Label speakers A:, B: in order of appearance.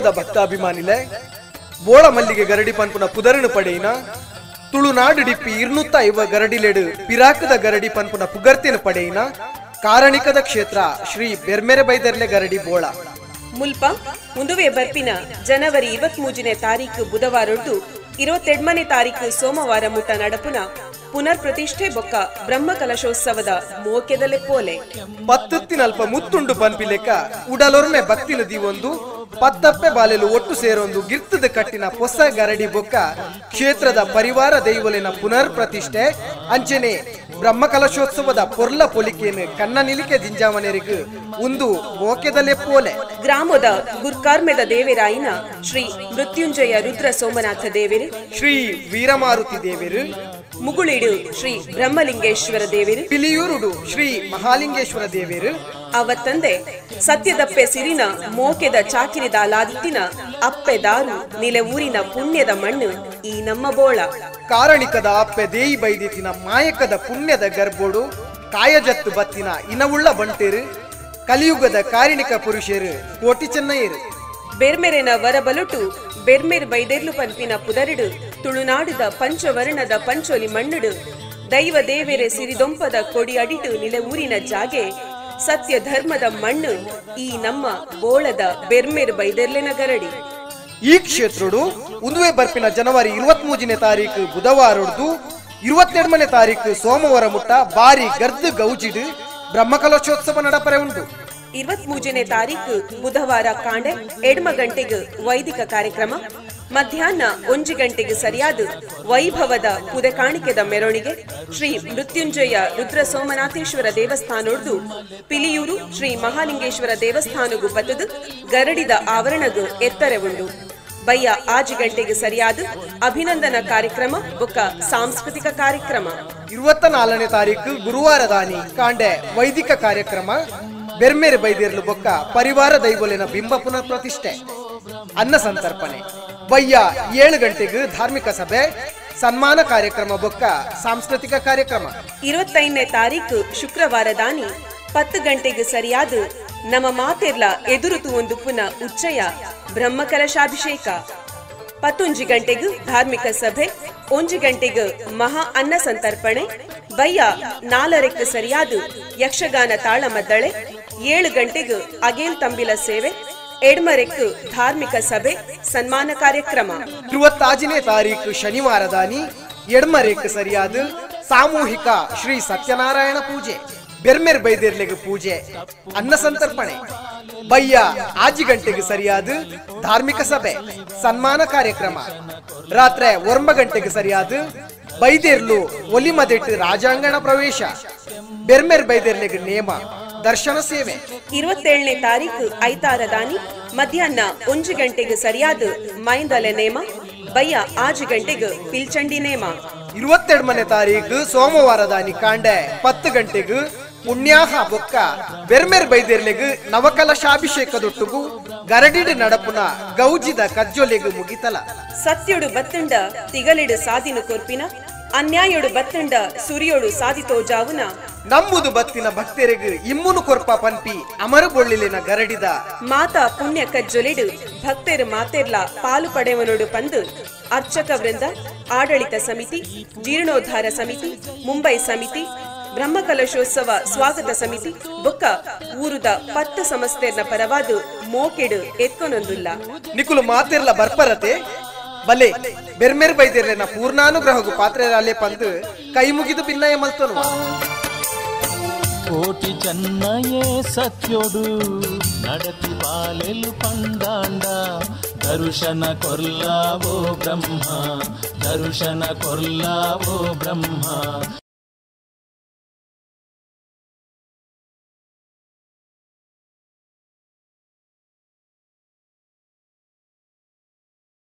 A: ಮೋಕೆದ ಭಕ್ತಾಭಿಮಾನಿಲೆ ಬೋಳ ಮಲ್ಲಿಗೆ ಗರಡಿ ಪನ್ಪುನ ಪುದರನು ಪಡೆಯಿನ ತುಳುನಾಡು ಡಿಪ್ಪಿ ಇರ್ನುತ್ತ ಇವ ಗರಡಿಲೆಡು ಪಿರಾಕದ ಗರಡಿ ಪನ್ಪುನ ಪುಗರ್ತಿನ ಪಡೆಯಿನ ಕಾರಣಿಕದ ಕ್ಷೇತ್ರ ಶ್ರೀ ಬೆರ್ಮೆರೆ ಬೈದರ್ಲೆ ಗರಡಿ ಬೋಳ.
B: ಮುಲ್ಪ ಮುಂದುವೆ ಬರ್ಪಿನ ಜನವರಿ ಇವತ್ ಮೂಜನೇ ತಾರೀಕು ಬುಧವಾರ ಇರುವತ್ತೆಡ್ಮನೆ ತಾರೀಕು ಸೋಮವಾರ ಮುಟ್ಟ ನಡಪುನ ಪುನರ್ ಪ್ರತಿಷ್ಠೆ ಬೊಕ್ಕ ಬ್ರಹ್ಮ ಕಲಶೋತ್ಸವದ ಮೋಕೆದಲೆ ಪೋಲೆ.
A: ಪತ್ತತ್ತಿನಲ್ಪ ಮುತ್ತುಂಡು ಪನ್ಪಿಲೆಕ್ಕ ಉಡಲೊರ್ಮೆ ಭಕ್ತಿನ ದಿವೊಂದು ಪತ್ತಪ್ಪೆ ಬಾಲೆಲು ಒಟ್ಟು ಸೇರೊಂದು ಗಿರ್ತದ ಕಟ್ಟಿನ ಹೊಸ ಗರಡಿ ಬೊಕ್ಕ ಕ್ಷೇತ್ರದ ಪರಿವಾರ ದೈವಲಿನ ಪುನರ್ ಪ್ರತಿಷ್ಠೆ ಅಂಚನೆ ಬ್ರಹ್ಮ ಕಲಶೋತ್ಸವದ ಪೊರ್ಲ ಪೊಲಿಕೆಯನ್ನು ಕನ್ನ ನಿಲಿಕೆ ದಿಂಜಾವನೆರಿಗು ಒಂದು ಮೋಕೆದಲೆ ಪೋಲೆ.
B: ಗ್ರಾಮದ ಗುರ್ಕಾರ್ಮೆದ ದೇವೆರಾಯಿನ ಶ್ರೀ ಮೃತ್ಯುಂಜಯ ರುದ್ರ ಸೋಮನಾಥ ದೇವರು
A: ಶ್ರೀ ವೀರಮಾರುತಿ ದೇವರು
B: ಮುಗುಳಿಡು ಶ್ರೀ ಬ್ರಹ್ಮಲಿಂಗೇಶ್ವರ ದೇವರು
A: ಪಿಲಿಯೂರುಡು ಶ್ರೀ ಮಹಾಲಿಂಗೇಶ್ವರ ದೇವರು
B: ಅವತ್ತಂದೆ ಸತ್ಯದಪ್ಪೆ ಸಿರಿನ ಮೋಕೆದ ಚಾಕಿರಿದ ಲಾದಿತ್ತಿನ ಅಪ್ಪೆ ದಾರು ನಿಲೆ ಊರಿನ ಪುಣ್ಯದ ಮಣ್ಣು ಈ ನಮ್ಮ ಬೋಳ.
A: ಕಾರಣಿಕದ ಅಪ್ಪೆ ದೇಯಿ ಬೈದಿತ್ತಿನ ಮಾಯಕದ ಪುಣ್ಯದ ಗರ್ಭೋಡು ಕಾಯಜತ್ತು ಬತ್ತಿನ ಇನವುಳ್ಳ ಬಂಟೇರು ಕಲಿಯುಗದ ಕಾರಣಿಕ ಪುರುಷರು ಕೋಟಿ ಚೆನ್ನೈರು
B: ಬೆರ್ಮೆರೆನ ವರಬಲುಟು ಬೆರ್ಮೆರ್ ಬೈದೆರ್ಲು ಪಂಪಿನ ಪುದರಿಡು ತುಳುನಾಡಿದ ಪಂಚವರ್ಣದ ಪಂಚೋಲಿ ಮಣ್ಣುಡು ದೈವ ದೇವೆರೆ ಸಿರಿದೊಂಪದ ಕೊಡಿ ಅಡಿಟು ನಿಲೆ ಊರಿನ ಜಾಗೆ ಸತ್ಯ ಧರ್ಮದ ಮಣ್ಣು ಈ ನಮ್ಮ ಬೋಳದ ಬೆರ್ಮೆರ್ ಬೈದೆರ್ಲೆನ ಗರಡಿ
A: ಈ ಕ್ಷೇತ್ರಡು ಉಂದುವೆ ಬರ್ಪಿನ ಜನವರಿ ಇರುವತ್ ಮೂಜನೇ ತಾರೀಕು ಬುಧವಾರ ಇರುವತ್ತೆರಡನೇ ತಾರೀಕು ಸೋಮವಾರ ಮುಟ್ಟ ಬಾರಿ ಗರ್ದ ಗೌಜಿಡು ಬ್ರಹ್ಮಕಲಶೋತ್ಸವ ನಡಪರೆ ಉಂಟು.
B: ಇರುವತ್ ಮೂಜನೇ ತಾರೀಕು ಬುಧವಾರ ಕಾಂಡೆ ಎಡ್ಮ ಗಂಟೆಗೆ ವೈದಿಕ ಕಾರ್ಯಕ್ರಮ ಮಧ್ಯಾಹ್ನ ಒಂದು ಗಂಟೆಗೆ ಸರಿಯಾದ ವೈಭವದ ಪುದೆ ಕಾಣಿಕೆದ ಮೆರವಣಿಗೆ ಶ್ರೀ ಮೃತ್ಯುಂಜಯ ರುದ್ರ ಸೋಮನಾಥೇಶ್ವರ ದೇವಸ್ಥಾನೊಡ್ದು ಪಿಲಿಯೂರು ಶ್ರೀ ಮಹಾಲಿಂಗೇಶ್ವರ ದೇವಸ್ಥಾನಗು ಬತದು ಗರಡಿದ ಆವರಣಗೂ ಎತ್ತರ ಉಂಡು ಬಯ್ಯ ಆಜು ಗಂಟೆಗೆ ಸರಿಯಾದ ಅಭಿನಂದನ ಕಾರ್ಯಕ್ರಮ, ಬೊಕ್ಕ ಸಾಂಸ್ಕೃತಿಕ ಕಾರ್ಯಕ್ರಮ.
A: ಇರುವತ್ತ ನಾಲ್ಕನೇ ತಾರೀಕು ಗುರುವಾರ ದಾನಿ ಕಾಂಡೆ ವೈದಿಕ ಕಾರ್ಯಕ್ರಮ. ಬೆರ್ಮೇರೆ ಬೈದಿರಲು ಬೊಕ್ಕ ಪರಿವಾರ ದೈವಲಿನ ಬಿಂಬ ಪುನರ್ ಪ್ರತಿಷ್ಠೆ. ಅನ್ನ ಸಂತರ್ಪಣೆ. ವಯ್ಯ ಏಳು ಗಂಟೆಗೆ ಧಾರ್ಮಿಕ ಸಭೆ, ಸನ್ಮಾನ ಕಾರ್ಯಕ್ರಮ ಬೊಕ್ಕ ಸಾಂಸ್ಕೃತಿಕ ಕಾರ್ಯಕ್ರಮ.
B: ಇರುವತ್ತೈದನೇ ತಾರೀಕು ಶುಕ್ರವಾರ ದಾನಿ, ಪತ್ತು ಗಂಟೆಗೆ ಸರಿಯಾದ ನಮ್ಮ ಮಾತೆರ್ಲ ಎದುರುತು ಒಂದು ಪುನ ಉಚ್ಚಯ ಬ್ರಹ್ಮಕಲಶಾಭಿಷೇಕ. ಪತ್ತೊಂಜಿ ಗಂಟೆಗೆ ಧಾರ್ಮಿಕ ಸಭೆ, ಒಂಜಿ ಗಂಟೆಗೆ ಮಹಾ ಅನ್ನ ಸಂತರ್ಪಣೆ ಬಯ್ಯ ನಾಲರೆಕ್ಕೆ ಸರಿಯಾದ ಯಕ್ಷಗಾನ ತಾಳಮದ್ದಳೆ, ಏಳು ಗಂಟೆಗೆ ಅಗೇಲ್ ತಂಬಿಲ ಸೇವೆ ಎಡ್ಮರೆಕ್ಕು ಧಾರ್ಮಿಕ ಸಭೆ, ಸನ್ಮಾನ ಕಾರ್ಯಕ್ರಮ.
A: ಇರುವತ್ತಾಜನೇ ತಾರೀಕು ಶನಿವಾರ ದಾನಿ ಎಡ್ಮರೆಕ್ ಸರಿಯಾದ ಸಾಮೂಹಿಕ ಶ್ರೀ ಸತ್ಯನಾರಾಯಣ ಪೂಜೆ, ಬೆರ್ಮೆರ್ ಬೈದಿರ್ಲೆಗೆ ಪೂಜೆ, ಅನ್ನ ಸಂತರ್ಪಣೆ. ಬಯ್ಯ ಆಜಿ ಗಂಟೆಗೆ ಸರಿಯಾದ ಧಾರ್ಮಿಕ ಸಭೆ, ಸನ್ಮಾನ ಕಾರ್ಯಕ್ರಮ. ರಾತ್ರಿ ಒರ್ಮ ಗಂಟೆಗೆ ಸರಿಯಾದ ಬೈದೇರ್ಲು ಒಲಿಮದೆಟ್ಟು ರಾಜಾಂಗಣ ಪ್ರವೇಶ. ಬೆರ್ಮೆರ್ ಬೈದೇರ್ಲೆಗೆ ನೇಮ. ದರ್ಶನ ಸೇವೆ.
B: ಇರುವತ್ತೇಳನೇ ತಾರೀಕು ಐತಾರ ದಾನಿ ಮಧ್ಯಾಹ್ನ ಒಂಜು ಗಂಟೆಗೆ ಸರಿಯಾದ ಮೈಂದಲೆ ನೇಮ ಬಯ್ಯ ಆಜು ಗಂಟೆಗೆ ಪಿಲ್ಚಂಡಿ ನೇಮ.
A: ಇರುವತ್ತೆರಡನೇ ತಾರೀಕು ಸೋಮವಾರ ದಾನಿ ಕಾಂಡೆ ಪತ್ತು ಗಂಟೆಗೆ ಪುಣ್ಯಾಹ ಬೊಕ್ಕ. ಬೆರ್ಮೆರ್ ಬೈದೇರ್ಲೆಗು ನವಕಲಶಾಭಿಷೇಕದೊಟ್ಟುಗು ಗರಡಿಡು ನಡಪುನ ಗೌಜಿದ ಕಜ್ಜೊಲೆಗು ಮುಗಿತಲ.
B: ಸತ್ಯೊಡು ಬತ್ತಂಡ ತಿಗಲಿಡು ಸಾಧಿನು ಕೊರ್ಪಿನ ಅನ್ಯಾಯೊಡು ಬತ್ತಂಡ ಸುರಿಯೊಡು ಸಾದಿತೋ
A: ನಮ್ಮುದು ಬತ್ತಿನ ಭಕ್ತರಿಗೆ ಇಮ್ಮುನು ಕೊರ್ಪ ಪಂಪಿ ಅಮರ ಬೊಳ್ಳಿಲಿನ ಗರಡಿದ.
B: ಮಾತಾ ಪುಣ್ಯ ಕಜ್ಜೊಲಿಡು ಭಕ್ತರು ಮಾತೆರ್ಲ ಪಾಲು ಪಡೆವನೊಡು ಪಂದು ಅರ್ಚಕ ವೃಂದ ಆಡಳಿತ ಸಮಿತಿ ಜೀರ್ಣೋದ್ಧಾರ ಸಮಿತಿ ಮುಂಬೈ ಸಮಿತಿ ಬ್ರಹ್ಮಕಲಶೋತ್ಸವ ಸ್ವಾಗತ ಸಮಿತಿ ಬೊಕ್ಕ ಊರುದ ಪತ್ತ ಸಮಸ್ತೆರ್ನ ಪರವಾದು ಮೋಕೆಡು ಎತ್ಕೊನೊಂದುಲ್ಲ.
A: ನಿಕುಲು ಮಾತೆರ್ಲ ಬರ್ಪರತೆ ಬಲೆ ಬೆರ್ಮೆರ್ ಬೈದೇರ್ಲೆನ ಪೂರ್ಣಾನುಗ್ರಹಗು ಪಾತ್ರೆರಾಲೆ ಪಂದು ಕೈ ಮುಗಿದು ಭಿನ್ನಯ ಮಲ್ತನು
C: ಕೋಟಿ ಚೆನ್ನಯೇ ಸತ್ಯೊಡು ನಡತಿ ಬಾಲೆಲು ಪಂದಾಂಡ ದರುಶನ ಕೊರ್ಲಾವೋ ಬ್ರಹ್ಮ ದರುಶನ ಕೊರ್ಲಾವೋ ಬ್ರಹ್ಮ